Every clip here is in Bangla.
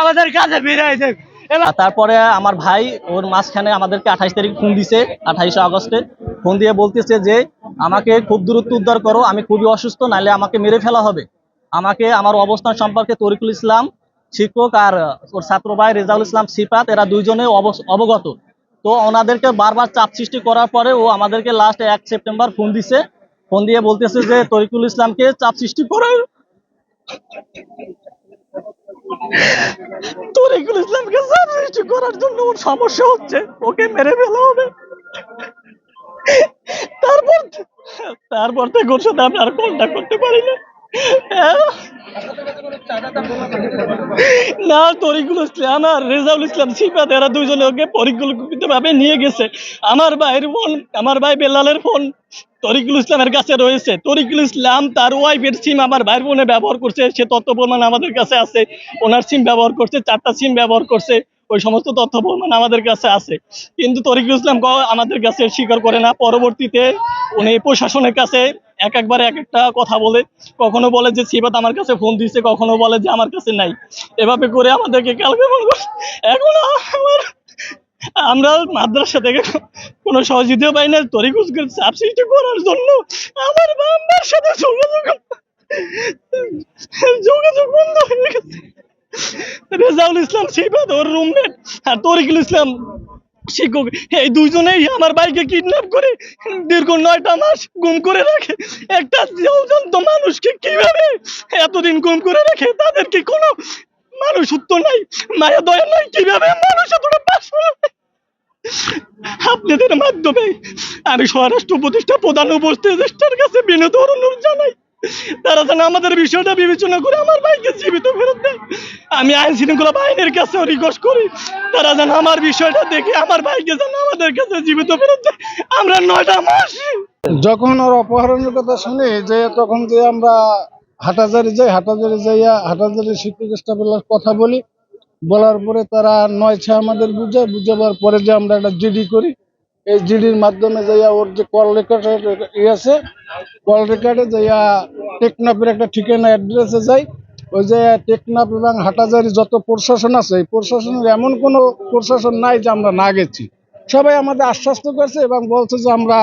আমাদের কাছে ফিরে তারপরে আমার ভাই, ওর মাঝখানে আমাদেরকে আঠাইশ তারিখ ফোন দিছে, আঠাইশে আগস্টে। ফোন দিয়ে বলতেছে যে, আমাকে খুব দূরত্ব উদ্ধার করো, আমি খুবই অসুস্থ, নাহলে আমাকে মেরে ফেলা হবে। আমাকে, আমার অবস্থান সম্পর্কে তরিকুল ইসলাম শিক্ষক আর ওর ছাত্র ভাই রেজাউল ইসলাম সিফাত এরা দুইজনে অবগত। তো ওনাদেরকে বারবার চাপ সৃষ্টি করার পরে ও আমাদেরকে লাস্ট এক সেপ্টেম্বর ফোন দিছে। ফোন দিয়ে বলতেছে যে, তরিকুল ইসলামকে চাপ সৃষ্টি করার তরিকুল ইসলামকে চাপ সৃষ্টি করার জন্য ওর সমস্যা হচ্ছে। ওকে মেরে ফেলা হবে। তারপর তারপর থেকে ওর সাথে আমি আর কন্ট্যাক্ট করতে পারি না। না, তরিকুল ইসলাম আর রেজাউল ইসলাম ওকে পরিকল্পিত ভাবে নিয়ে গেছে। আমার ভাইয়ের ফোন আমার ভাই বেলালের ফোন তরিকুল ইসলামের কাছে রয়েছে। তরিকুল ইসলাম তার ওয়াইফের সিম আমার ভাইয়ের ফোনে ব্যবহার করছে। সে তথ্য প্রমাণ আমাদের কাছে আছে। ওনার সিম ব্যবহার করছে, চারটা সিম ব্যবহার করছে। ওই সমস্ত তথ্য প্রমাণ আমাদের কাছে আছে। কিন্তু তরিকুল ইসলাম আমাদের কাছে স্বীকার করে না। পরবর্তীতে উনি প্রশাসনের কাছে এক একবার এক একটা কথা বলে। কখনো বলে যে সিবাত আমার কাছে ফোন দিচ্ছে কখনো বলে যে, আমার কাছে নাই। এভাবে করে আমাদেরকে কালকে এখন আমার মাদ্রাসা থেকে কোনো সহযোগিতা পাই না। তরিকুলকে চাপ সৃষ্টি করার জন্য আমার বাবার সাথে যোগাযোগ যোগাযোগ বন্ধ হয়ে গেছে। রেজাউল ইসলাম সিবাত ওর রুমমেট আর তরিকুল ইসলাম শিক্ষক এই দুইজনেই আমার ভাইকে কিডন্যাপ করে দীর্ঘ নয়টা মাস গুম করে রাখে। একটা জীবজন্ত মানুষকে কীভাবে এতদিন গুম করে রাখে? তাদের কি কোনো মানুষত্ব নাই, মায়া দয়া নাই, কীভাবে মানুষ এতটা আপনাদের মাধ্যমে আমি স্বরাষ্ট্র উপদেষ্টা প্রধান উপদেষ্টার কাছে বিনোদ অনুরোধ জানাই। তারা যেন আমাদের বিষয়টা বিবেচনা করে আমার ভাইকে জীবিত ফেরত দেয়। আমি আইন শৃঙ্খলা বাহিনীর কাছে রিকোয়েস্ট করি, তারা যেন আমার বিষয়টা দেখে আমার ভাইকে যেন আমাদের কাছে জীবিত ফেরত দেয়। আমরা নয়টা মাস যখন ওর অপহরণের কথা শুনি, যে তখন যে আমরা হাটাজারি যাই, হাটাজারি যাইয়া হাটাজারি শিক্ষক স্টাফের কথা বলি, বলার পরে তারা নয় ছয় আমাদের বুঝায়, বুঝাবার পরে যে আমরা একটা জিডি করি এই জিডির মাধ্যমে যাইয়া ওর যে কল রেকর্ডের ই আছে কল রেকর্ডে যাইয়া টেকনাফের একটা ঠিকানা অ্যাড্রেসে যাই। ওই যে টেকনাফ এবং হাটাজারি যত প্রশাসন আছে, এই প্রশাসনের এমন কোনো প্রশাসন নাই যে আমরা না গেছি। সবাই আমাদের আশ্বস্ত করছে এবং বলছে যে আমরা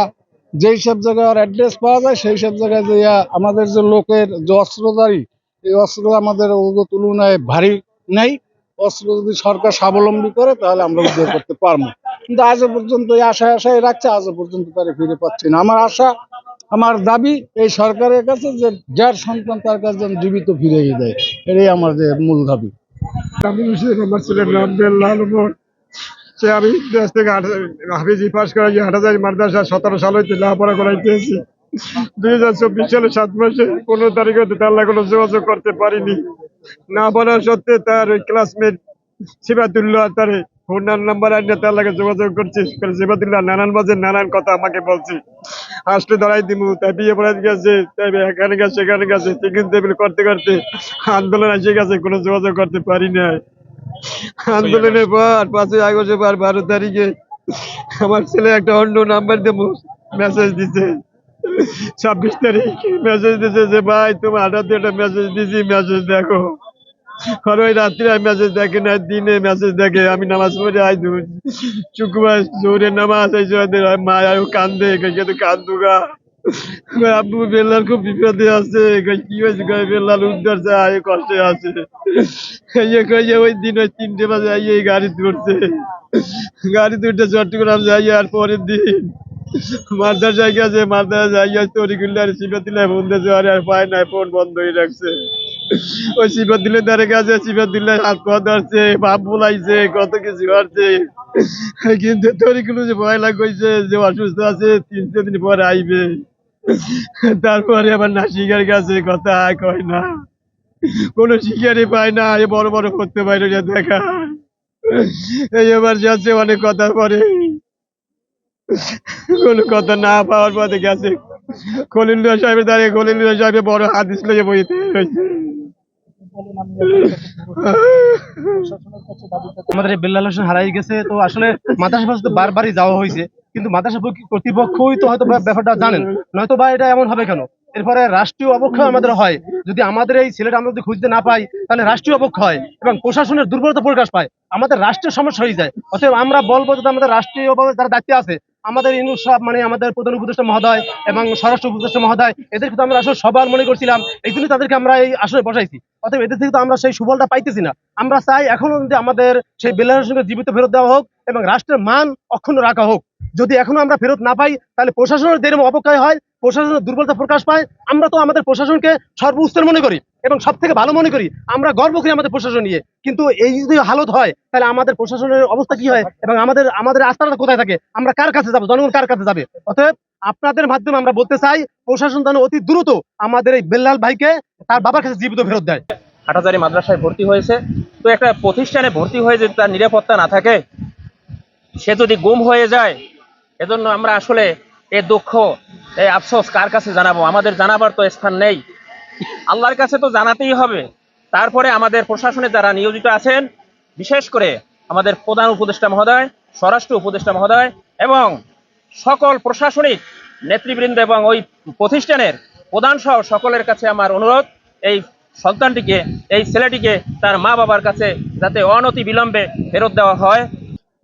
যেই সব জায়গায় অ্যাড্রেস পাওয়া যায়, সেই সব জায়গায় যে আমাদের যে লোকের যে অস্ত্রধারী, এই অস্ত্র আমাদের তুলনায় ভারী নেই। অস্ত্র যদি সরকার স্বাবলম্বী করে, তাহলে আমরা উদ্ধার করতে পারব। কিন্তু আজও পর্যন্ত আশায় আশায় রাখছে, আজও পর্যন্ত তারা ফিরে পাচ্ছে না। আমার আশা, আমার দাবি এই সরকারের কাছে যে যার সন্তান তার কাছে যেন জীবিত ফিরে দেয় এটাই আমার যে মূল দাবি। আমি আমার ছেলের নাম বেল্লাল সে আমি দেশ থেকে হাফিজি পাস করা যে হাটাজারি মাদ্রাসা সতেরো সাল হইতে লেখাপড়া করাইতেছি দুই হাজার চব্বিশ সালে সাত মাসে পনেরো তারিখ তার কোনো যোগাযোগ করতে পারিনি। না বলা সত্ত্বে তার ওই ক্লাসমেট সিবাতুল্লাহ তার ফোন নাম্বার আনিয়ে তার লাগে যোগাযোগ করছি। সিবাতুল্লাহ নানান বাজে নানান কথা আমাকে বলছি। আসলে দাঁড়াই দিমু, তাই বিয়ে পড়াই গেছে, তাই এখানে গেছে, সেখানে গেছে, টিফিন টেবিল করতে করতে আন্দোলন এসে গেছে, কোনো যোগাযোগ করতে পারি নাই। আন্দোলনের পর পাঁচই আগস্টের পর বারো তারিখে আমার ছেলে একটা অন্য নাম্বার দেবো মেসেজ দিছে। ছাব্বিশ তারিখ মেসেজ দিছে যে, ভাই, তোমার হঠাৎ একটা মেসেজ দিছি মেসেজ দেখো। ওই রাত্রে মেসেজ দেখে না দিনে মেসেজ দেখে আমি নামাজ পড়ে আই শুক্রবার জোরে নামাজ এই মা আয়ো কান্দে কিন্তু কান্দুগা আব্বু বেল্লার খুব বিপদে আছে কি হয়েছে বেল্লার উদ্ধার কষ্টে আছে। এই কই যে ওই দিন ওই তিনটে বাজে এই গাড়ি ধরছে। গাড়ি দুটো চট্টগ্রাম যাই আর পরের দিন। মাদ্রাসায় গেছে মাদ্রাসা যাইয়া তরিকুল্লার সিবাতিল্লাহ ফোন দিয়েছে আরে আর পায় নাই, ফোন বন্ধ হয়ে রাখছে। ওই সিবাতুল্লাহ দ্বারে গেছে সিবাতুল্লাহ হাত পা ধরছে, বাপ বলাইছে, কত কিছু করছে। কিন্তু তরিকুল যে ভয় লাগাইছে যে অসুস্থ আছে, তিন চার দিন পরে আইবে। তারপরে আবার না শিকার গেছে, কথা কয় না। কোনো শিকারই পায় না, এ বড় বড় করতে পারে না, দেখা। এই এবার যাচ্ছে, অনেক কথা পরে। কোনো কথা না পাওয়ার পথে গেছে। খলিলুল্লাহ সাহেবের দাঁড়িয়ে খলিলুল্লাহ সাহেবের বড় হাত হাদিস লইয়ে বইতে আমাদের বেল্লাল হোসেন হারাই গেছে, তো আসলে মাদ্রাসা তো বারবারই যাওয়া হয়েছে, কিন্তু মাদ্রাসা কর্তৃপক্ষই তো হয়তো ব্যাপারটা জানেন। নয়তো বা এটা এমন হবে কেন? এরপরে রাষ্ট্রীয় অবক্ষয় আমাদের হয়। যদি আমাদের এই ছেলেটা আমরা যদি খুঁজতে না পাই, তাহলে রাষ্ট্রীয় অবক্ষয় এবং প্রশাসনের দুর্বলতা প্রকাশ পায়। আমাদের রাষ্ট্রের সমস্যা হয়ে যায়। অতএব আমরা বলব যদি আমাদের রাষ্ট্রীয়ভাবে যারা দায়িত্বে আছে আমাদের ইনুস সাহেব মানে আমাদের প্রধান উপদেষ্টা মহোদয় এবং স্বরাষ্ট্র উপদেষ্টা মহোদয়, এদের কিন্তু আমরা আসলে সবার মনে করছিলাম, এই জন্য তাদেরকে আমরা এই আসলে বসাইছি। অতএব এদের থেকে তো আমরা সেই সুফলটা পাইতেছি না। আমরা চাই এখনও যদি আমাদের সেই বেলার সঙ্গে জীবিত ফেরত দেওয়া হোক এবং রাষ্ট্রের মান অক্ষুণ্ণ রাখা হোক। যদি এখনও আমরা ফেরত না পাই, তাহলে প্রশাসনের যেরকম অপকায় হয়, প্রশাসনের দুর্বলতা প্রকাশ পায়। আমরা তো আমাদের প্রশাসনকে সর্বোচ্চের মনে করি। এবং সব থেকে ভালো মনে করি, আমরা গর্ব করি আমাদের প্রশাসন নিয়ে। কিন্তু এই যদি হালত হয়, তাহলে আমাদের প্রশাসনের অবস্থা কি হয়? এবং আমাদের আমাদের আস্থাটা কোথায় থাকে? আমরা কার কাছে যাব? জনগণ কার কাছে যাবে? অতএব আপনাদের মাধ্যমে আমরা বলতে চাই, প্রশাসন যেন অতি দ্রুত আমাদের এই বেল্লাল ভাইকে তার বাবার কাছে জীবিত ফেরত দেয়। হাটাজারি মাদ্রাসায় ভর্তি হয়েছে। তো একটা প্রতিষ্ঠানে ভর্তি হয়ে যদি তার নিরাপত্তা না থাকে, সে যদি গুম হয়ে যায়, এজন্য আমরা আসলে এ দুঃখ এই আফসোস কার কাছে জানাব? আমাদের জানাবার তো স্থান নেই। আল্লাহর কাছে তো জানাতেই হবে। তারপরে আমাদের প্রশাসনে যারা নিয়োজিত আছেন, বিশেষ করে আমাদের প্রধান উপদেষ্টা মহোদয়, স্বরাষ্ট্র উপদেষ্টা মহোদয় এবং সকল প্রশাসনিক নেতৃবৃন্দ এবং ওই প্রতিষ্ঠানের প্রধান সহ সকলের কাছে আমার অনুরোধ, এই সন্তানটিকে, এই ছেলেটিকে তার মা বাবার কাছে যাতে অনতি বিলম্বে ফেরত দেওয়া হয়।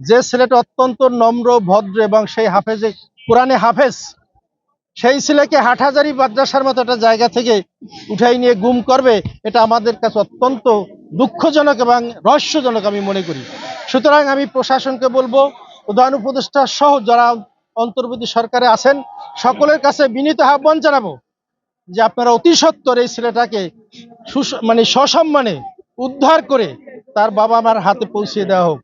যে ছেলেটা অত্যন্ত নম্র, ভদ্র এবং সেই হাফেজে, কোরআনে হাফেজ সেই ছেলেকে হাটহাজারি মাদ্রাসার মতো একটা জায়গা থেকে উঠাই নিয়ে গুম করবে, এটা আমাদের কাছে অত্যন্ত দুঃখজনক এবং রহস্যজনক আমি মনে করি। সুতরাং আমি প্রশাসনকে বলব, প্রধান উপদেষ্টা সহ যারা অন্তর্বর্তী সরকারে আছেন, সকলের কাছে বিনীত আহ্বান জানাব যে আপনারা অতি সত্বর এই ছেলেটাকে সুস মানে সসম্মানে উদ্ধার করে তার বাবা মার হাতে পৌঁছে দেওয়া হোক।